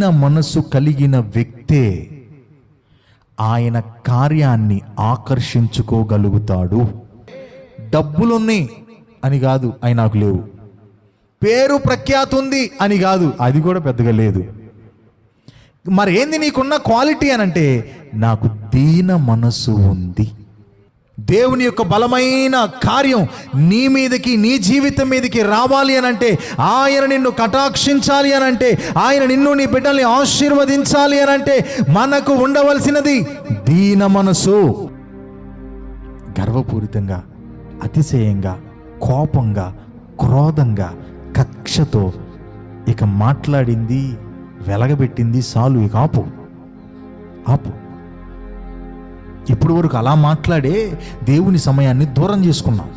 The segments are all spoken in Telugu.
దీన మనసు కలిగిన వ్యక్తే ఆయన కార్యాన్ని ఆకర్షించుకోగలుగుతాడు. డబ్బులున్నాయి అని కాదు అవి నాకు లేవు. పేరు ప్రఖ్యాతి ఉంది అని కాదు అది కూడా పెద్దగా లేదు. మరి ఏంది నీకున్న క్వాలిటీ అని అంటే నాకు దీన మనసు ఉంది. దేవుని యొక్క బలమైన కార్యం నీ మీదకి నీ జీవితం మీదకి రావాలి అని అంటే ఆయన నిన్ను కటాక్షించాలి అని అంటే ఆయన నిన్ను నీ బిడ్డల్ని ఆశీర్వదించాలి అని అంటే మనకు ఉండవలసినది దీన మనసు. గర్వపూరితంగా అతిశయంగా కోపంగా క్రోధంగా కక్షతో ఇక మాట్లాడింది వెలగబెట్టింది సాలు ఇక ఆపు. ఆపు. ఇప్పుడు వరకు అలా మాట్లాడే దేవుని సమయాన్ని దూరం చేసుకున్నాం.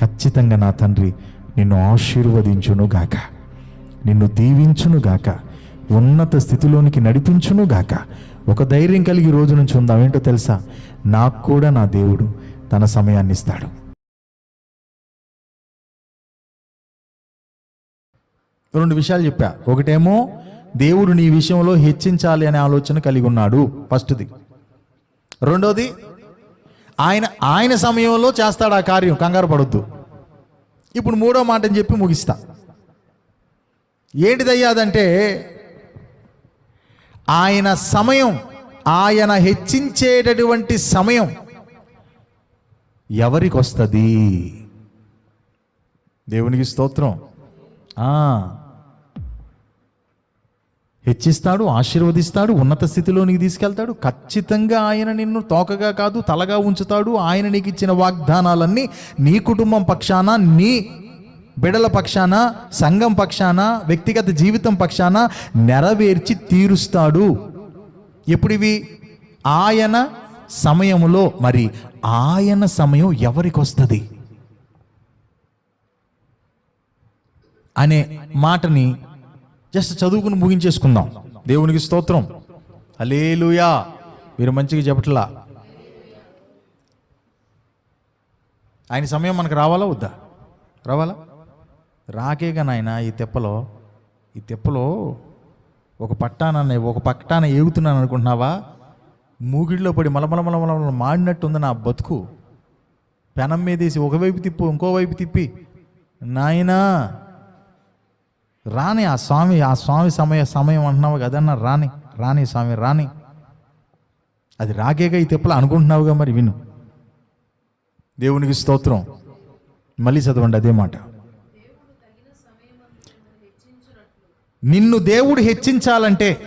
ఖచ్చితంగా నా తండ్రి నిన్ను ఆశీర్వదించును గాక. నిన్ను దీవించును గాక. ఉన్నత స్థితిలోనికి నడిపించును గాక. ఒక ధైర్యం కలిగి రోజు నుంచి ఉందాం. ఏంటో తెలుసా? నాకు కూడా నా దేవుడు తన సమయాన్ని ఇస్తాడు. రెండు విషయాలు చెప్పా. ఒకటేమో దేవుడు నీ విషయంలో హెచ్చించాలి అనే ఆలోచన కలిగి ఉన్నాడు. ఫస్ట్ది. రెండోది ఆయన ఆయన సమయంలో చేస్తాడు ఆ కార్యం కంగారు పడొద్దు. ఇప్పుడు మూడో మాటని చెప్పి ముగిస్తా. ఏంటిదయ్యాదంటే ఆయన సమయం ఆయన హెచ్చించేటటువంటి సమయం ఎవరికి వస్తుంది? దేవునికి స్తోత్రం. హెచ్చిస్తాడు ఆశీర్వదిస్తాడు ఉన్నత స్థితిలోనికి తీసుకెళ్తాడు. ఖచ్చితంగా ఆయన నిన్ను తోకగా కాదు తలగా ఉంచుతాడు. ఆయన నీకు ఇచ్చిన వాగ్దానాలన్నీ నీ కుటుంబం పక్షాన నీ బిడల పక్షాన సంఘం పక్షాన వ్యక్తిగత జీవితం పక్షాన నెరవేర్చి తీరుస్తాడు. ఎప్పుడు ఇవి ఆయన సమయములో. మరి ఆయన సమయం ఎవరికి వస్తుంది అనే మాటని జస్ట్ చదువుకుని ముగించేసుకుందాం. దేవునికి స్తోత్రం. అలేలుయా మీరు మంచిగా చెప్పట్లా? ఆయన సమయం మనకు రావాలా వద్దా? రావాలా? రాకేగా నాయన ఈ తెప్పలో ఈ తెప్పలో ఒక పట్టాన ఒక పట్టాన ఏగుతున్నాను అనుకుంటున్నావా? మూగిడిలో పడి మలమల మలమల మాడినట్టు ఉంది నా బతుకు. పెనం మీదేసి ఒకవైపు తిప్పు ఇంకోవైపు తిప్పి. నాయనా రాని ఆ స్వామి ఆ స్వామి సమయ సమయం అంటున్నావు కదన్నా రాని రాని స్వామి రాని. అది రాకేగా ఈ తెప్పలు అనుకుంటున్నావుగా మరి విను. దేవునికి స్తోత్రం. మళ్ళీ చదవండి అదే మాట. నిన్ను దేవుడు హెచ్చించాలంటే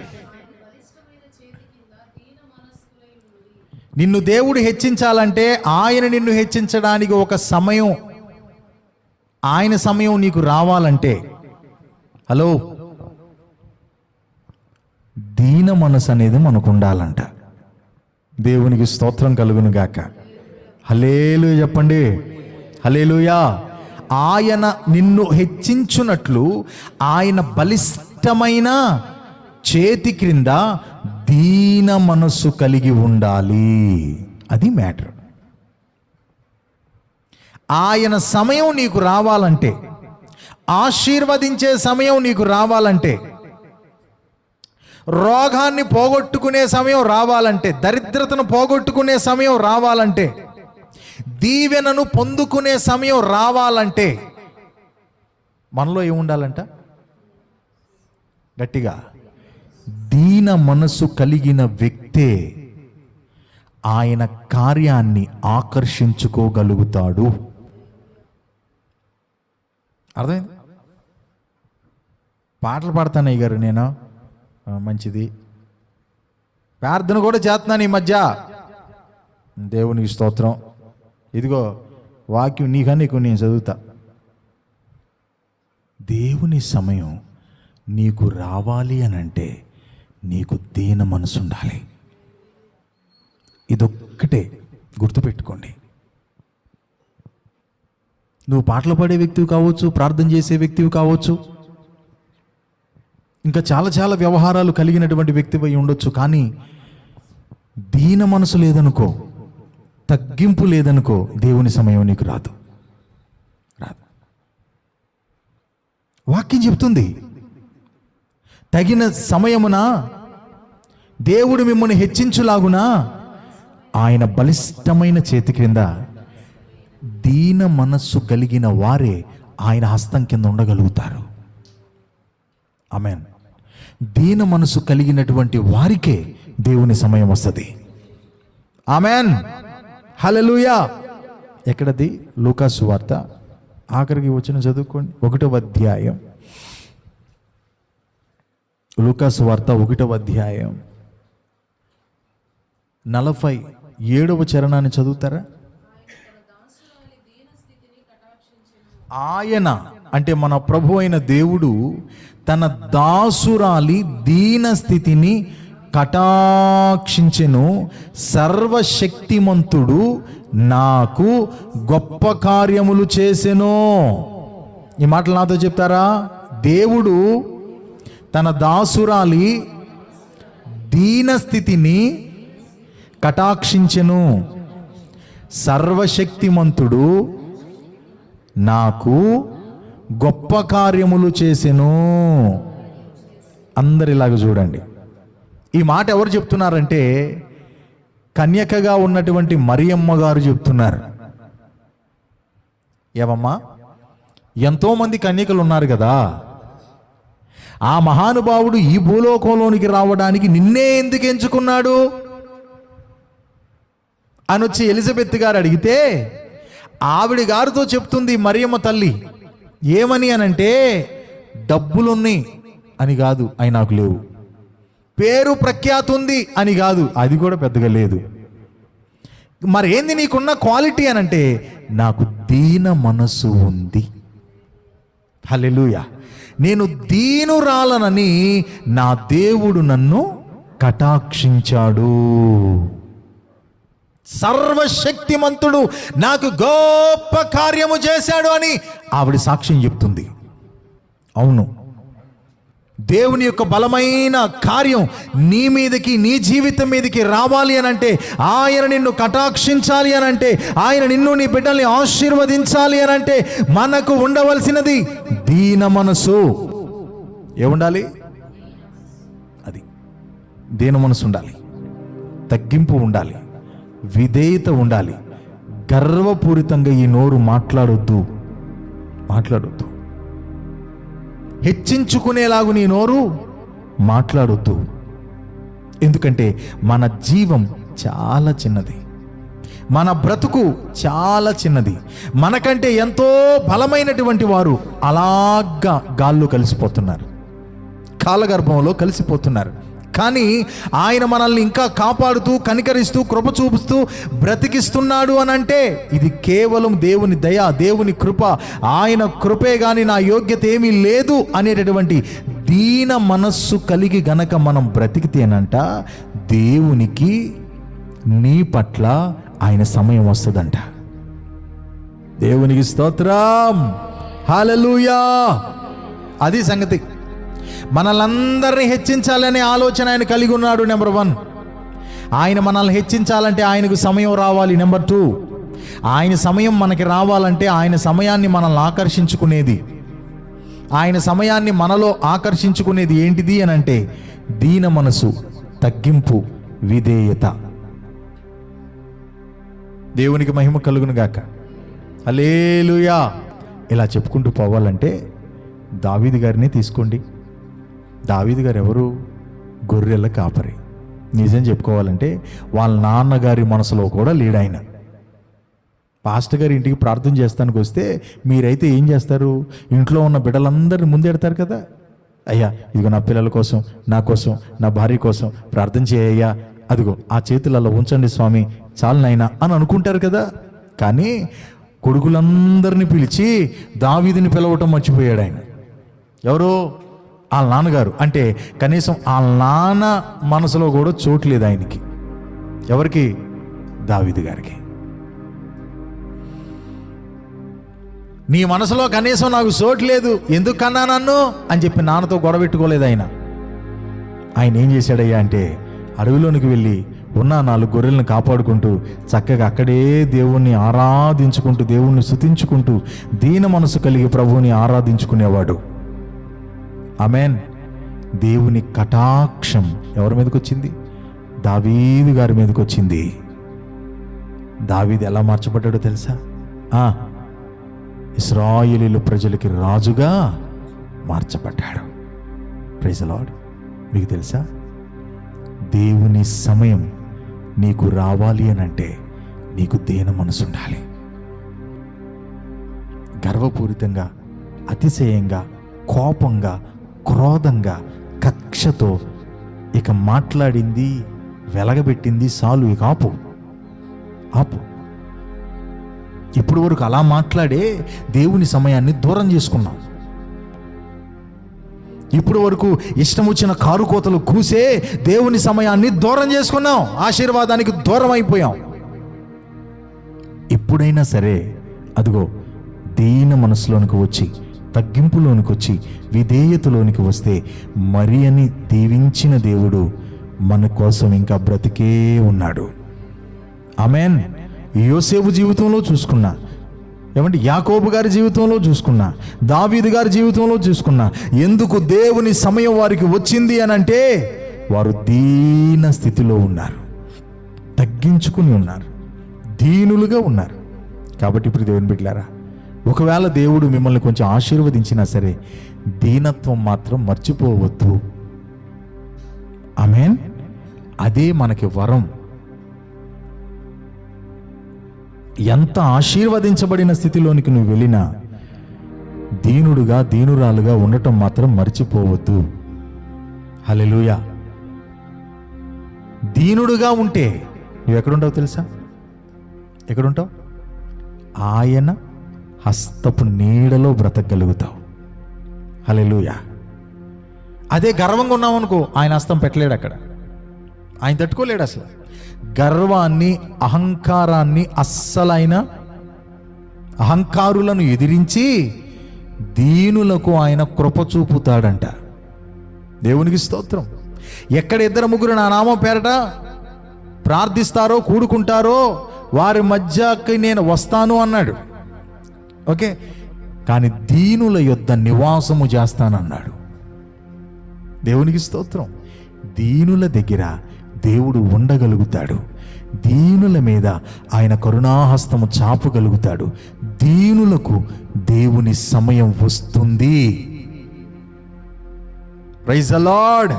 నిన్ను దేవుడు హెచ్చించాలంటే ఆయన నిన్ను హెచ్చించడానికి ఒక సమయం ఆయన సమయం నీకు రావాలంటే హలో. దీన మనసు అనేది మనకు ఉండాలంట. దేవునికి స్తోత్రం కలుగును గాక. హలేలు చెప్పండి. హలేలుయా ఆయన నిన్ను హెచ్చించున్నట్లు ఆయన బలిష్టమైన చేతి క్రింద దీన మనస్సు కలిగి ఉండాలి. అది మ్యాటర్. ఆయన సమయం నీకు రావాలంటే ఆశీర్వదించే సమయం నీకు రావాలంటే రోగాన్ని పోగొట్టుకునే సమయం రావాలంటే దరిద్రతను పోగొట్టుకునే సమయం రావాలంటే దీవెనను పొందుకునే సమయం రావాలంటే మనలో ఏముండాలంట? గట్టిగా దీన మనసు కలిగిన వ్యక్తే ఆయన కార్యాన్ని ఆకర్షించుకోగలుగుతాడు. అర్థమైంది? పాటలు పాడతాను గారు నేను. మంచిది. ప్రార్థన కూడా చేస్తున్నాను ఈ మధ్య. దేవునికి స్తోత్రం. ఇదిగో వాక్యం నీకన్నా ఎక్కువ నేను చదువుతా. దేవుని సమయం నీకు రావాలి అని అంటే నీకు దీన మనసు ఉండాలి. ఇదొక్కటే గుర్తుపెట్టుకోండి. నువ్వు పాటలు పాడే వ్యక్తివి కావచ్చు ప్రార్థన చేసే వ్యక్తివి కావచ్చు ఇంకా చాలా చాలా వ్యవహారాలు కలిగినటువంటి వ్యక్తివై ఉండొచ్చు కానీ దీన మనసు లేదనుకో తగ్గింపు లేదనుకో దేవుని సమయం నీకు రాదు. రాదు. వాక్యం చెప్తుంది తగిన సమయమున దేవుడు మిమ్మల్ని హెచ్చించులాగునా? ఆయన బలిష్టమైన చేతి క్రింద దీన మనస్సు కలిగిన వారే ఆయన హస్తం కింద ఉండగలుగుతారు. ఆమెన్. దీన మనసు కలిగినటువంటి వారికే దేవుని సమయం వస్తుంది. ఆమెన్. హలలుయా ఎక్కడది? లూకాసు వార్త. ఆఖరికి వచ్చిన చదువుకోండి. ఒకటవ అధ్యాయం. లూకాసు వార్త ఒకటవ అధ్యాయం. నలభై ఏడవ చరణాన్ని చదువుతారా? ఆయన అంటే మన ప్రభు అయిన దేవుడు తన దాసురాలి దీన స్థితిని కటాక్షించెను. సర్వశక్తిమంతుడు నాకు గొప్ప కార్యములు చేసెను. ఈ మాటలు నాతో చెప్తారా? దేవుడు తన దాసురాలి దీన స్థితిని కటాక్షించెను. సర్వశక్తిమంతుడు నాకు గొప్ప కార్యములు చేసెను. అందరిలాగా చూడండి. ఈ మాట ఎవరు చెప్తున్నారంటే కన్యకగా ఉన్నటువంటి మరియమ్మ గారు చెప్తున్నారు. ఏమమ్మా ఎంతోమంది కన్యకలు ఉన్నారు కదా. ఆ మహానుభావుడు ఈ భూలోకంలోనికి రావడానికి నిన్నే ఎందుకు ఎంచుకున్నాడు? అని వచ్చి ఎలిజబెత్ గారు అడిగితే ఆవిడ గారితో చెప్తుంది మరియమ్మ తల్లి ఏమని అనంటే డబ్బులున్నాయి అని కాదు అవి నాకు లేవు. పేరు ప్రఖ్యాతి ఉంది అని కాదు అది కూడా పెద్దగా లేదు. మరి ఏంది నీకున్న క్వాలిటీ అనంటే నాకు దీన మనసు ఉంది. హలెలుయా నేను దీనురాలనని నా దేవుడు నన్ను కటాక్షించాడు. సర్వశక్తిమంతుడు నాకు గొప్ప కార్యము చేశాడు అని ఆవిడ సాక్ష్యం చెప్తుంది. అవును. దేవుని యొక్క బలమైన కార్యం నీ మీదకి నీ జీవితం మీదకి రావాలి అని అంటే ఆయన నిన్ను కటాక్షించాలి అని అంటే ఆయన నిన్ను నీ బిడ్డల్ని ఆశీర్వదించాలి అని అంటే మనకు ఉండవలసినది దీన మనసు. ఏముండాలి? అది. దీన మనసు ఉండాలి. తగ్గింపు ఉండాలి. విధేయత ఉండాలి. గర్వపూరితంగా ఈ నోరు మాట్లాడొద్దు. మాట్లాడొద్దు. హెచ్చించుకునేలాగు నీ నోరు మాట్లాడొద్దు. ఎందుకంటే మన జీవం చాలా చిన్నది. మన బ్రతుకు చాలా చిన్నది. మనకంటే ఎంతో బలమైనటువంటి వారు అలాగా గాల్లో కలిసిపోతున్నారు. కాలగర్భంలో కలిసిపోతున్నారు. కానీ ఆయన మనల్ని ఇంకా కాపాడుతూ కనికరిస్తూ కృప చూపిస్తూ బ్రతికిస్తున్నాడు అని అంటే ఇది కేవలం దేవుని దయ దేవుని కృప. ఆయన కృపే కానీ నా యోగ్యత ఏమీ లేదు అనేటటువంటి దీన మనస్సు కలిగి గనక మనం బ్రతికితేనంట దేవునికి నీ పట్ల ఆయన సమయం వస్తుందంట. దేవునికి స్తోత్రం. హాలూయా అది సంగతి. మనలందరినీ హెచ్చించాలనే ఆలోచన ఆయన కలిగి ఉన్నాడు నెంబర్ వన్ ఆయన మనల్ని హెచ్చించాలంటే ఆయనకు సమయం రావాలి నెంబర్ టూ ఆయన సమయం మనకి రావాలంటే ఆయన సమయాన్ని మనల్ని ఆకర్షించుకునేది. ఆయన సమయాన్ని మనలో ఆకర్షించుకునేది ఏంటిది అని అంటే దీన మనసు తగ్గింపు విధేయత. దేవునికి మహిమ కలుగును గాక. అలేలుయా ఇలా చెప్పుకుంటూ పోవాలంటే దావీది గారిని తీసుకోండి. దావీదు గారు ఎవరు? గొర్రెల కాపరి. నిజం చెప్పుకోవాలంటే వాళ్ళ నాన్నగారి మనసులో కూడా లీడ్ ఆయన. పాస్టర్ గారి ఇంటికి ప్రార్థన చేస్తానికి వస్తే మీరైతే ఏం చేస్తారు? ఇంట్లో ఉన్న బిడ్డలందరిని ముందెడతారు కదా? అయ్యా ఇదిగో నా పిల్లల కోసం నా కోసం నా భార్య కోసం ప్రార్థన చేయ్యా అదిగో ఆ చేతులలో ఉంచండి స్వామి చాలు నాయనా అని అనుకుంటారు కదా? కానీ కొడుకులందరినీ పిలిచి దావీదిని పిలవటం మర్చిపోయాడు ఆయన. ఎవరో? వాళ్ళ నాన్నగారు. అంటే కనీసం వాళ్ళ నాన్న మనసులో కూడా చోటు లేదు ఆయనకి. ఎవరికి? దావిది గారికి. నీ మనసులో కనీసం నాకు చోటు లేదు ఎందుకు కన్నా నన్ను? అని చెప్పి నాన్నతో గొడవ పెట్టుకోలేదు ఆయన. ఆయన ఏం చేశాడయ్యా అంటే అడవిలోనికి వెళ్ళి ఉన్న నాలుగు గొర్రెలను కాపాడుకుంటూ చక్కగా అక్కడే దేవుణ్ణి ఆరాధించుకుంటూ దేవుణ్ణి శుతించుకుంటూ దీన మనసు కలిగి ప్రభువుని ఆరాధించుకునేవాడు. అమెన్ దేవుని కటాక్షం ఎవరి మీదకి వచ్చింది దావీదు గారి మీదకి వచ్చింది దావీదు ఎలా మార్చబడ్డాడో తెలుసా? ఆ, ప్రజలకి రాజుగా మార్చబడ్డాడు. ప్రజలాడ్ లార్డ్ మీకు తెలుసా? దేవుని సమయం నీకు రావాలి అని అంటే నీకు దేన మనసు ఉండాలి గర్వపూరితంగా అతిశయంగా కోపంగా క్రోధంగా కక్షతో ఇక మాట్లాడింది వెలగబెట్టింది సాలు ఇక ఆపు. ఆపు. ఇప్పుడు వరకు అలా మాట్లాడే దేవుని సమయాన్ని దూరం చేసుకున్నాం. ఇప్పుడు వరకు ఇష్టం వచ్చిన కారు కోతలు కూసే దేవుని సమయాన్ని దూరం చేసుకున్నాం. ఆశీర్వాదానికి దూరం అయిపోయాం. ఇప్పుడైనా సరే అదిగో దీన మనసులోనికి వచ్చి తగ్గింపులోనికి వచ్చి విధేయతలోనికి వస్తే మరి అని దీవించిన దేవుడు మన కోసం ఇంకా బ్రతికే ఉన్నాడు. అమెన్ యోసేపు జీవితంలో చూసుకున్నా ఏమంటే యాకోబు గారి జీవితంలో చూసుకున్నా దావీదు గారి జీవితంలో చూసుకున్నా ఎందుకు దేవుని సమయం వారికి వచ్చింది అని అంటే వారు దీన స్థితిలో ఉన్నారు తగ్గించుకుని ఉన్నారు దీనులుగా ఉన్నారు. కాబట్టి ఇప్పుడు దేవుని బిడ్డారా ఒకవేళ దేవుడు మిమ్మల్ని కొంచెం ఆశీర్వదించినా సరే దీనత్వం మాత్రం మర్చిపోవద్దు. ఆమెన్? అదే మనకి వరం. ఎంత ఆశీర్వదించబడిన స్థితిలోనికి నువ్వు వెళ్ళినా దీనుడుగా దీనురాలుగా ఉండటం మాత్రం మర్చిపోవద్దు. హలెలుయ దీనుడుగా ఉంటే నువ్వు ఎక్కడుంటావు తెలుసా? ఎక్కడుంటావు? ఆయన హస్తపు నీడలో బ్రతకగలుగుతావు. అలెలుయా అదే గర్వంగా ఉన్నావు అనుకో ఆయన హస్తం పెట్టలేడు అక్కడ. ఆయన తట్టుకోలేడు అసలు. గర్వాన్ని అహంకారాన్ని అస్సలైన అహంకారులను ఎదిరించి దీనులకు ఆయన కృప చూపుతాడంట. దేవునికి స్తోత్రం. ఎక్కడ ఇద్దరు ముగ్గురు నా నామం పేరట ప్రార్థిస్తారో కూడుకుంటారో వారి మధ్యకి నేను వస్తాను అన్నాడు. ఓకే? కానీ దీనుల యొద్ద నివాసము చేస్తానన్నాడు. దేవునికి స్తోత్రం. దీనుల దగ్గర దేవుడు ఉండగలుగుతాడు. దీనుల మీద ఆయన కరుణాహస్తము చాపగలుగుతాడు. దీనులకు దేవుని సమయం వస్తుంది. ప్రైజ్ అలాడ్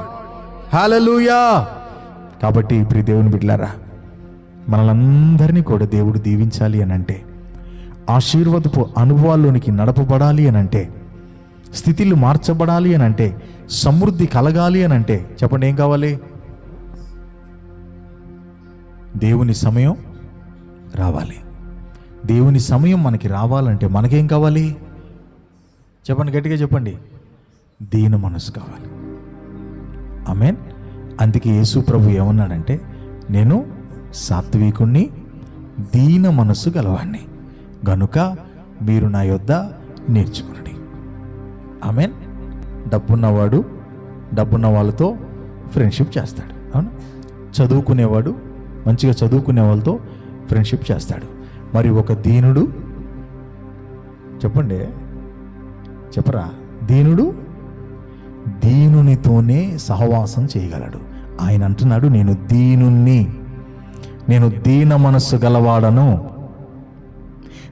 హల్లెలూయా కాబట్టి ఇప్పుడు దేవుని బిడ్లారా మనలందరినీ కూడా దేవుడు దీవించాలి అని అంటే ఆశీర్వదపు అనుభవాల్లోనికి నడపబడాలి అని అంటే స్థితిలు మార్చబడాలి అని అంటే సమృద్ధి కలగాలి అని అంటే చెప్పండి ఏం కావాలి? దేవుని సమయం రావాలి. దేవుని సమయం మనకి రావాలంటే మనకేం కావాలి? చెప్పండి గట్టిగా చెప్పండి. దీన మనసు కావాలి. ఆమెన్. అందుకే యేసు ప్రభు ఏమన్నాడంటే నేను సాత్వికుణ్ణి దీన మనస్సు గలవాణ్ణి. గనుక మీరు నా యొద్ద నేర్చుకునండి. ఆమెన్. డబ్బున్నవాడు డబ్బున్న వాళ్ళతో ఫ్రెండ్షిప్ చేస్తాడు. అవును? చదువుకునేవాడు మంచిగా చదువుకునే వాళ్ళతో ఫ్రెండ్షిప్ చేస్తాడు. మరి ఒక దీనుడు చెప్పండి. చెప్పరా? దీనుడు దీనునితోనే సహవాసం చేయగలడు. ఆయన అంటున్నాడు నేను దీనుణ్ణి. నేను దీన మనస్సు గలవాడను.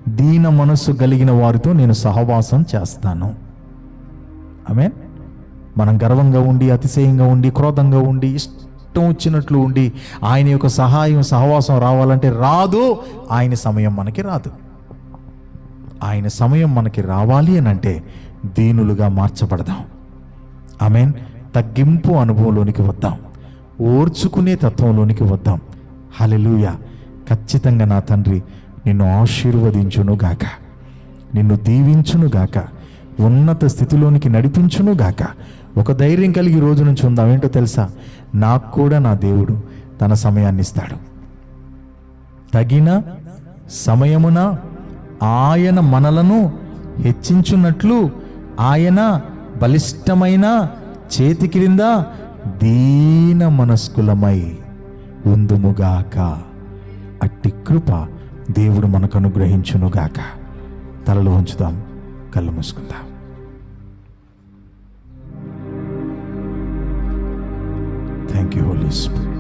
దీన మనస్సు కలిగిన వారితో నేను సహవాసం చేస్తాను. ఆమె మనం గర్వంగా ఉండి అతిశయంగా ఉండి క్రోధంగా ఉండి ఇష్టం వచ్చినట్లు ఉండి ఆయన యొక్క సహాయం సహవాసం రావాలంటే రాదు. ఆయన సమయం మనకి రాదు. ఆయన సమయం మనకి రావాలి అని అంటే దీనులుగా మార్చబడదాం. ఆమెన్. తగ్గింపు అనుభవంలోనికి వద్దాం. ఓర్చుకునే తత్వంలోనికి వద్దాం. హలెలూయ ఖచ్చితంగా నా తండ్రి నిన్ను ఆశీర్వదించును గాక. నిన్ను దీవించును గాక. ఉన్నత స్థితిలోనికి నడిపించును గాక. ఒక ధైర్యం కలిగి రోజు నుంచి ఉందాం. ఏంటో తెలుసా? నాకు కూడా నా దేవుడు తన సమయాన్ని ఇస్తాడు. తగిన సమయమున ఆయన మనలను హెచ్చించున్నట్లు ఆయన బలిష్టమైన చేతి క్రింద దీన మనస్కులమై ఉందుముగాక అట్టి కృప దేవుడు మనకు అనుగ్రహించునుగాక తలలు ఉంచుదాం కళ్ళు మూసుకుందాం. Thank you Holy Spirit